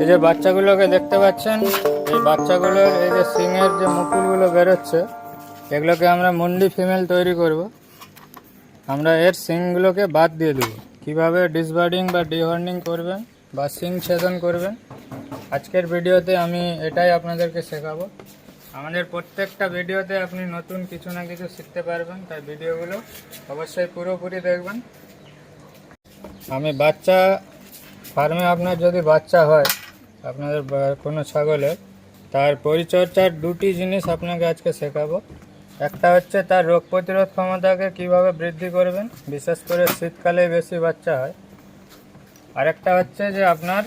এই যে বাচ্চাগুলোকে দেখতে পাচ্ছেন, এই বাচ্চাগুলোর এই যে সিংয়ের যে মুকুলগুলো বেরোচ্ছে, এগুলোকে আমরা মুন্ডি ফিমেল তৈরি করব। আমরা এর সিংগুলোকে বাদ দিয়ে দেব। কীভাবে ডিসবার্ডিং বা ডিহর্নিং করবেন বা সিং ছেদন করবেন, আজকের ভিডিওতে আমি এটাই আপনাদেরকে শেখাবো। আমাদের প্রত্যেকটা ভিডিওতে আপনি নতুন কিছু না কিছু শিখতে পারবেন, তাই ভিডিওগুলো অবশ্যই পুরোপুরি দেখবেন। আমি বাচ্চা ফার্মে আপনার যদি বাচ্চা হয়, আপনাদের কোনো ছাগলের তার পরিচর্যার দুটি জিনিস আপনাকে আজকে শেখাবো। একটা হচ্ছে তার রোগ প্রতিরোধ ক্ষমতাকে কীভাবে বৃদ্ধি করবেন, বিশেষ করে শীতকালে বেশি বাচ্চা হয়। আরেকটা হচ্ছে যে আপনার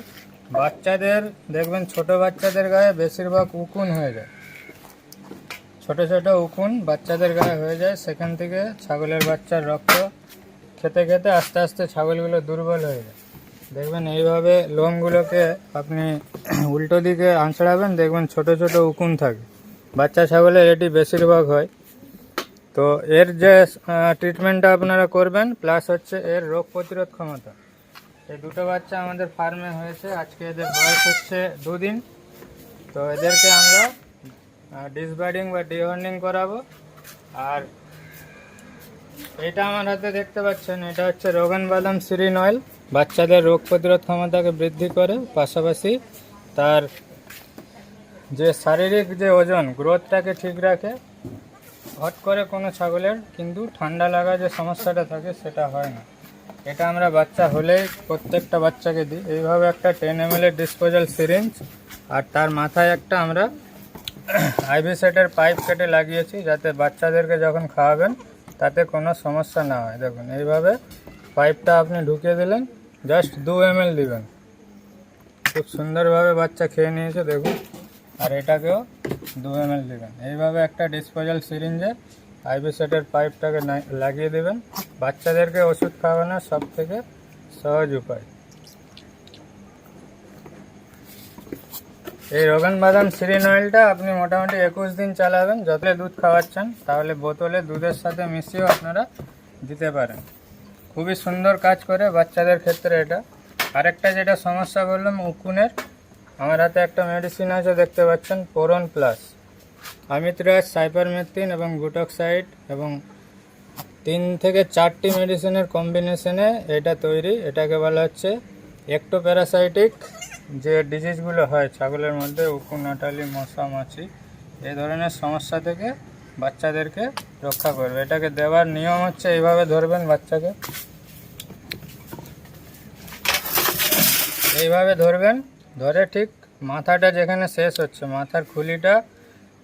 বাচ্চাদের, দেখবেন ছোট বাচ্চাদের গায়ে বেশিরভাগ উকুন হয়ে যায়। ছোট ছোট উকুন বাচ্চাদের গায়ে হয়ে যায়, সেখান থেকে ছাগলের বাচ্চার রক্ত খেতে খেতে আস্তে আস্তে ছাগলগুলো দুর্বল হয়ে যায়। দেখবেন এইভাবে লোমগুলোকে আপনি উল্টো দিকে আঁচড়াবেন দেখবেন ছোট ছোট উকুন থাকে। বাচ্চা ছাগলের এটি বেশিরভাগ হয়। তো এর যে ট্রিটমেন্টটা আপনারা করবেন প্লাস হচ্ছে এর রোগ প্রতিরোধ ক্ষমতা। এই দুটো বাচ্চা আমাদের ফার্মে হয়েছে। আজকে এদের বয়স হচ্ছে দুদিন। তো এদেরকে আমরা ডিসবার্ডিং বা ডিহর্নিং করাবো। আর এটা আমার হাতে দেখতে পাচ্ছেন, এটা হচ্ছে রোগান বাদাম সিরিন অয়েল। বাচ্চাদের রোগ প্রতিরোধ ক্ষমতাকে বৃদ্ধি করে, পাশাপাশি তার যে শারীরিক যে ওজন, গ্রোথটাকে ঠিক রাখে। হট করে কোনো ছাগলের কিন্তু ঠান্ডা লাগা যে সমস্যাটা থাকে, সেটা হয় না। এটা আমরা বাচ্চা হলেই প্রত্যেকটা বাচ্চাকে দিই। এইভাবে একটা টেন এম এর ডিসপোজাল সিরিঞ্জ আর তার মাথায় একটা আমরা আইভি সেটের পাইপ কেটে লাগিয়েছি, যাতে বাচ্চাদেরকে যখন খাওয়াবেন তাতে কোনো সমস্যা না হয়। দেখুন, এইভাবে পাইপটা আপনি ঢুকিয়ে দিলেন জাস্ট দু এম এল দিবেন। খুব সুন্দরভাবে বাচ্চা খেয়ে নিয়েছে, দেখুন। আর এটাকেও দু এম এল দেবেন। এইভাবে একটা ডিসপোজাল সিরিঞ্জে আইভি সেটের পাইপটাকে লাগিয়ে দেবেন। বাচ্চাদেরকে ওষুধ খাওয়ানোর সব থেকে সহজ উপায়। এই রোগান বাদাম সিরিন অয়েলটা আপনি মোটামুটি একুশ দিন চালাবেন। যত দুধ খাওয়াচ্ছেন, তাহলে বোতলে দুধের সাথে মিশিয়েও আপনারা দিতে পারেন। খুবই সুন্দর কাজ করে বাচ্চাদের ক্ষেত্রে এটা। আরেকটা যেটা সমস্যা বললাম, উকুনের। আমার হাতে একটা মেডিসিন আছে, দেখতে পাচ্ছেন পোরন প্লাস আমিত্রাজ সাইপারমেথিন এবং গুটক্সাইড এবং তিন থেকে চারটি মেডিসিনের কম্বিনেশনে এটা তৈরি। এটাকে বলা হচ্ছে একটোপ্যারাসাইটিক যে ডিজিজগুলো হয়, ছাগলের মধ্যে উকুন নাটালি মশা, মাছি এই ধরনের সমস্যা থেকে বাচ্চাদেরকে রক্ষা করবে। এটাকে দেওয়ার নিয়ম হচ্ছে এইভাবে ধরবেন বাচ্চাকে। এইভাবে ধরবেন, ধরে ঠিক মাথাটা যেখানে শেষ হচ্ছে, মাথার খুলিটা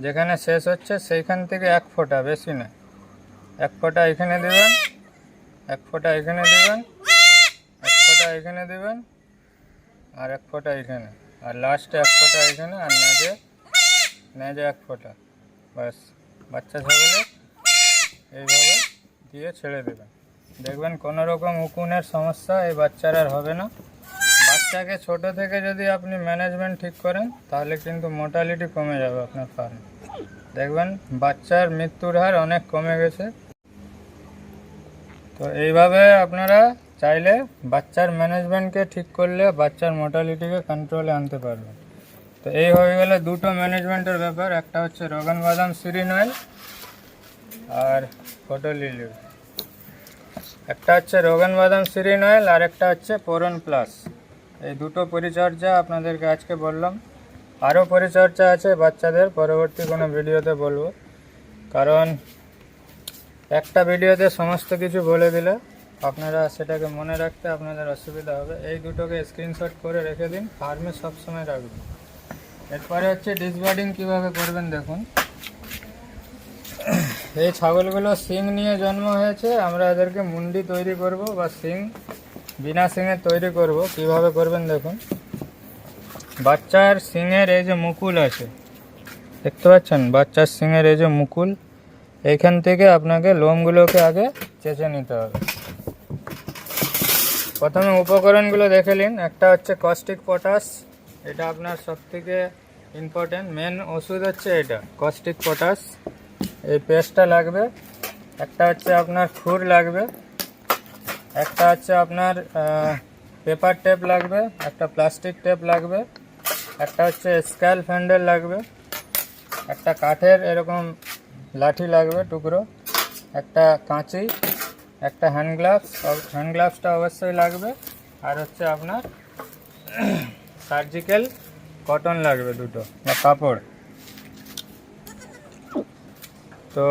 যেখানে শেষ হচ্ছে, সেইখান থেকে এক ফোঁটা, বেশি না। এক ফোঁটা এখানে দেবেন, এক ফোঁটা এখানে দেবেন, এক ফোঁটা এখানে দেবেন। আর এক ফোঁটা এখানে। আর লাস্টে এক ফোঁটা এখানে, আর নেজে নেজে এক ফোঁটা। ব্যাস, বাচ্চা ছাগলে এইভাবে দিয়ে ছেড়ে দেবেন। দেখবেন কোনো রকম উকুনের সমস্যা, এই বাচ্চার আর হবে না। বাচ্চাকে ছোট থেকে যদি আপনি ম্যানেজমেন্ট ঠিক করেন, তাহলে কিন্তু মোটালিটি কমে যাবে আপনার ফার্মে দেখবেন বাচ্চার মৃত্যুর হার অনেক কমে গেছে। তো এইভাবে আপনারা চাইলে বাচ্চার ম্যানেজমেন্টকে ঠিক করলে বাচ্চার মোটালিটিকে কন্ট্রোলে আনতে পারবেন। তো এই হয়ে গেল দুটো ম্যানেজমেন্টের ব্যাপার। একটা হচ্ছে রোগান বাদাম সিরিন অয়েল আর ফটোলিলি একটা হচ্ছে রোগান বাদাম সিরিন অয়েল আর একটা হচ্ছে পোরন প্লাস এই দুটো পরিচর্যা আপনাদেরকে আজকে বললাম। আরও পরিচর্যা আছে বাচ্চাদের, পরবর্তী কোনো ভিডিওতে বলব। কারণ একটা ভিডিওতে সমস্ত কিছু বলে দিলে। আপনারা সেটাকে মনে রাখতে আপনাদের অসুবিধা হবে। এই দুটোকে স্ক্রিনশট করে রেখে দিন ফার্মে সবসময় রাখবেন। এরপরে হচ্ছে ডিসবার্ডিং কীভাবে করবেন দেখুন। এই ছাগলগুলো শিং নিয়ে জন্ম হয়েছে, আমরা এদেরকে মুন্ডি তৈরি করব বা শিং, বিনা শিঙে তৈরি করব। কীভাবে করবেন দেখুন। বাচ্চার শিঙের এই যে মুকুল আছে, দেখতে পাচ্ছেন? বাচ্চার সিংয়ের এই যে মুকুল। এইখান থেকে আপনাকে লোমগুলোকে আগে চেঁচে নিতে হবে। প্রথমে উপকরণগুলো দেখে নিন। একটা হচ্ছে কস্টিক পটাশ এটা আপনার সব থেকে ইম্পর্টেন্ট মেন ওষুধ হচ্ছে এটা কস্টিক পটাশ এই পেস্টটা লাগবে। একটা হচ্ছে আপনার খুর লাগবে। একটা হচ্ছে আপনার পেপার টেপ লাগবে। একটা প্লাস্টিক টেপ লাগবে। একটা হচ্ছে স্কেল ফ্যান্ডেল লাগবে। একটা কাঠের এরকম লাঠি লাগবে টুকরো, একটা কাঁচি, একটা হ্যান্ড গ্লাভস হ্যান্ড গ্লাভসটা অবশ্যই লাগবে। আর হচ্ছে আপনার সার্জিক্যাল কটন লাগবে দুটো, বা কাপড়। তো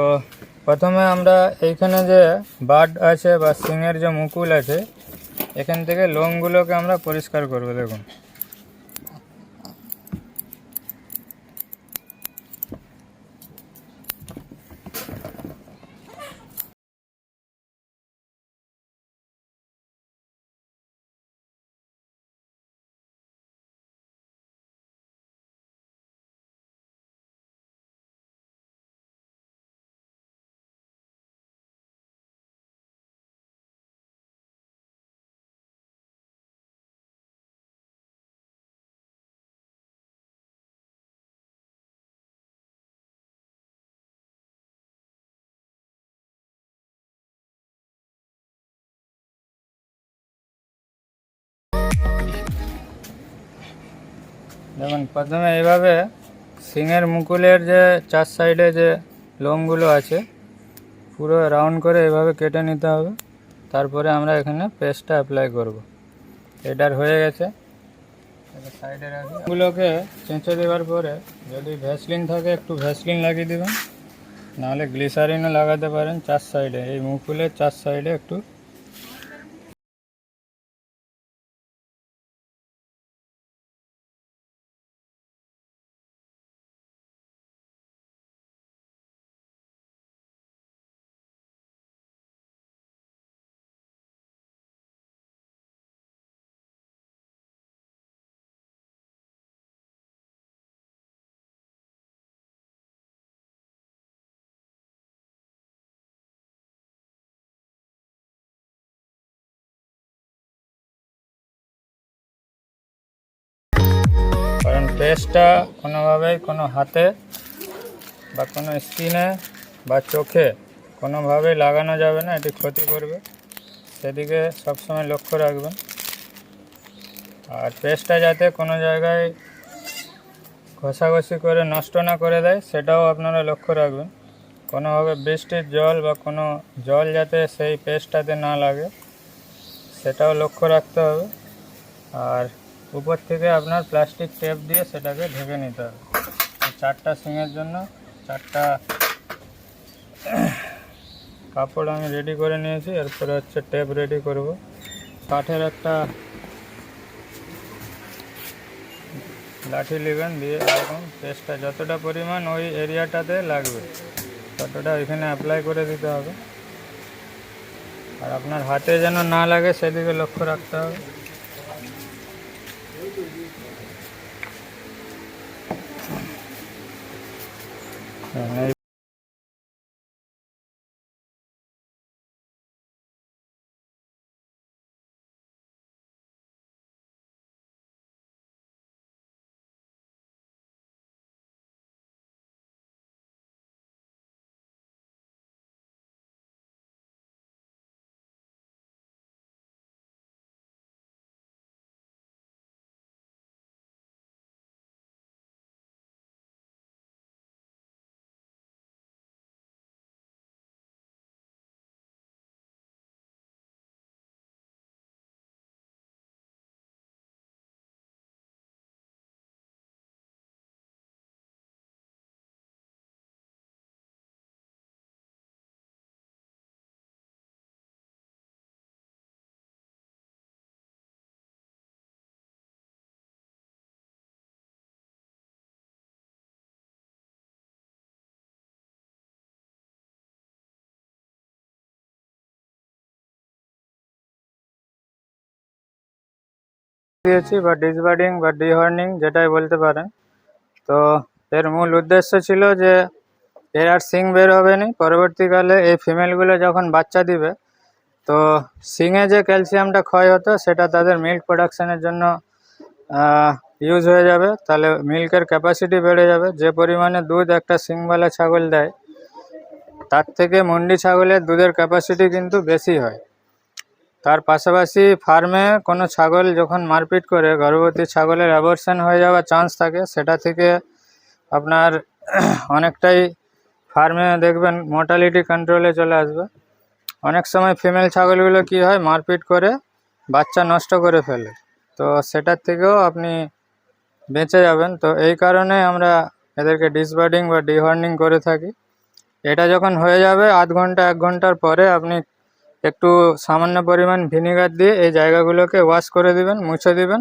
প্রথমে আমরা এইখানে যে বার্ড আছে বা সিংয়ের যে মুকুল আছে, এখান থেকে লোমগুলোকে আমরা পরিষ্কার করব, দেখুন। দেখুন, প্রথমে এইভাবে সিংয়ের মুকুলের যে চার সাইডে যে লোমগুলো আছে, পুরো রাউন্ড করে এভাবে কেটে নিতে হবে। তারপরে আমরা এখানে পেস্টটা অ্যাপ্লাই করব। এটার হয়ে গেছে। সাইডে রাখি। চেঁচে দেওয়ার পরে যদি ভ্যাসলিন থাকে, একটু ভ্যাসলিন লাগিয়ে দেবেন। নাহলে গ্লিসারিনও লাগাতে পারেন চার সাইডে। এই মুকুলের চার সাইডে একটু পেস্টটা কোনোভাবেই কোনো হাতে বা কোনো স্কিনে বা চোখে কোনোভাবেই লাগানো যাবে না, এটি ক্ষতি করবে। সেদিকে সবসময় লক্ষ্য রাখবেন। আর পেস্টটা যাতে কোনো জায়গায় ঘষাঘষি করে নষ্ট না করে দেয়, সেটাও আপনারা লক্ষ্য রাখবেন। কোনোভাবে বৃষ্টির জল বা কোনো জল যাতে সেই পেস্টটাতে না লাগে, সেটাও লক্ষ্য রাখতে হবে। আর উপর থেকে আপনার প্লাস্টিক টেপ দিয়ে সেটাকে ঢেকে নিতে হবে। চারটা সিংয়ের জন্য চারটা কাপড় আমি রেডি করে নিয়েছি, এরপরে হচ্ছে টেপ রেডি করব। কাঠের একটা লাঠি নেবেন দিয়ে এরকম পেস্টটা যতটা পরিমাণ ওই এরিয়াটাতে লাগবে, ততটা এখানে অ্যাপ্লাই করে দিতে হবে। আর আপনার হাতে যেন না লাগে সেদিকে লক্ষ্য রাখতে হবে। হ্যাঁ, দিয়েছি বা ডিসবার্ডিং বা ডিহর্নিং যেটাই বলতে পারেন। তো এর মূল উদ্দেশ্য ছিল যে এর আর সিং বের হবে না। পরবর্তীকালে এই ফিমেলগুলো যখন বাচ্চা দিবে, তো সিংয়ে যে ক্যালসিয়ামটা ক্ষয় হতো, সেটা তাদের মিল্ক প্রোডাকশানের জন্য ইউজ হয়ে যাবে। তাহলে মিল্কের ক্যাপাসিটি বেড়ে যাবে। যে পরিমাণে দুধ একটা সিংওয়ালা ছাগল দেয়, তার থেকে মুন্ডি ছাগলের দুধের ক্যাপাসিটি কিন্তু বেশি হয়। তার পাশাপাশি ফার্মে কোনো ছাগল যখন মারপিট করে, গর্ভবতী ছাগলের অ্যাবর্শন হয়ে যাওয়ার চান্স থাকে, সেটা থেকে আপনার অনেকটাই ফার্মে দেখবেন মর্টালিটি কন্ট্রোলে চলে আসবে। অনেক সময় ফিমেল ছাগলগুলো কি হয়, মারপিট করে, বাচ্চা নষ্ট করে ফেলে। তো সেটার থেকেও আপনি বেঁচে যাবেন। তো এই কারণে আমরা এদেরকে ডিসবার্ডিং বা ডিহর্নিং করে থাকি। এটা যখন হয়ে যাবে, আধ ঘণ্টা, এক ঘণ্টার পরে আপনি একটু সামান্য পরিমাণ ভিনিগার দিয়ে এই জায়গাগুলোকে ওয়াশ করে দিবেন, মুছে দিবেন।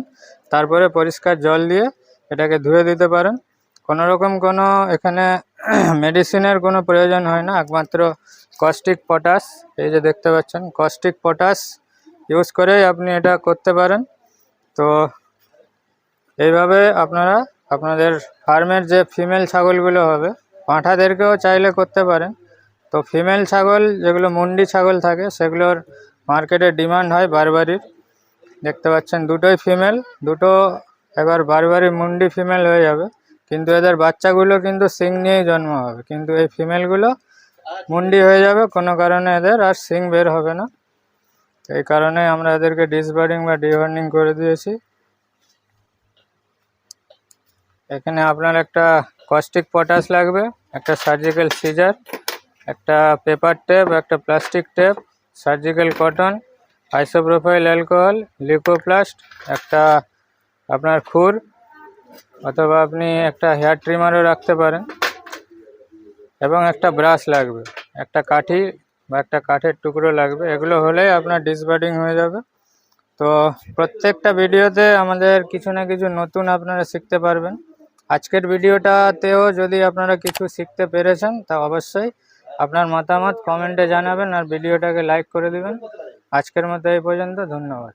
তারপরে পরিষ্কার জল দিয়ে এটাকে ধুয়ে দিতে পারেন। কোনো রকম কোনো এখানে মেডিসিনের কোনো প্রয়োজন হয় না, একমাত্র কস্টিক পটাশ। এই যে দেখতে পাচ্ছেন, কস্টিক পটাশ ইউজ করেই আপনি এটা করতে পারেন। তো এইভাবে আপনারা আপনাদের ফার্মের যে ফিমেল ছাগলগুলো হবে, পাঁঠাদেরকেও চাইলে করতে পারেন। তো ফিমেল ছাগল, যেগুলো মুন্ডি ছাগল থাকে, সেগুলোর মার্কেটে ডিমান্ড হয় বারবারির দেখতে পাচ্ছেন দুটোই ফিমেল দুটো এবার বারবারি মুন্ডি ফিমেল হয়ে যাবে। কিন্তু এদের বাচ্চাগুলো কিন্তু সিং নিয়েই জন্ম হবে। কিন্তু এই ফিমেলগুলো মুন্ডি হয়ে যাবে, কোনো কারণে এদের আর সিং বের হবে না। এই কারণে আমরা এদেরকে ডিসবার্ডিং বা ডিহার্নিং করে দিয়েছি। এখানে আপনার একটা কস্টিক পটাশ লাগবে, একটা সার্জিক্যাল সিজার একটা পেপার টেপ একটা plastic tape surgical cotton isopropyl alcohol leucoplast একটা আপনার খুর, অথবা আপনি একটা হেয়ার ট্রিমারও রাখতে পারেন, এবং একটা ব্রাশ লাগবে, একটা কাঠি বা একটা কাঠের টুকরো লাগবে, এগুলো হলেই আপনার ডিসবার্ডিং হয়ে যাবে। তো প্রত্যেকটা ভিডিওতে আমাদের কিছু না কিছু নতুন আপনারা শিখতে পারবেন। আজকের ভিডিওটাতেও যদি আপনারা কিছু শিখতে পেরেছেন, তা অবশ্যই আপনার মতামত কমেন্টে জানাবেন আর ভিডিওটাকে লাইক করে দেবেন। আজকের মতো এই পর্যন্ত ধন্যবাদ।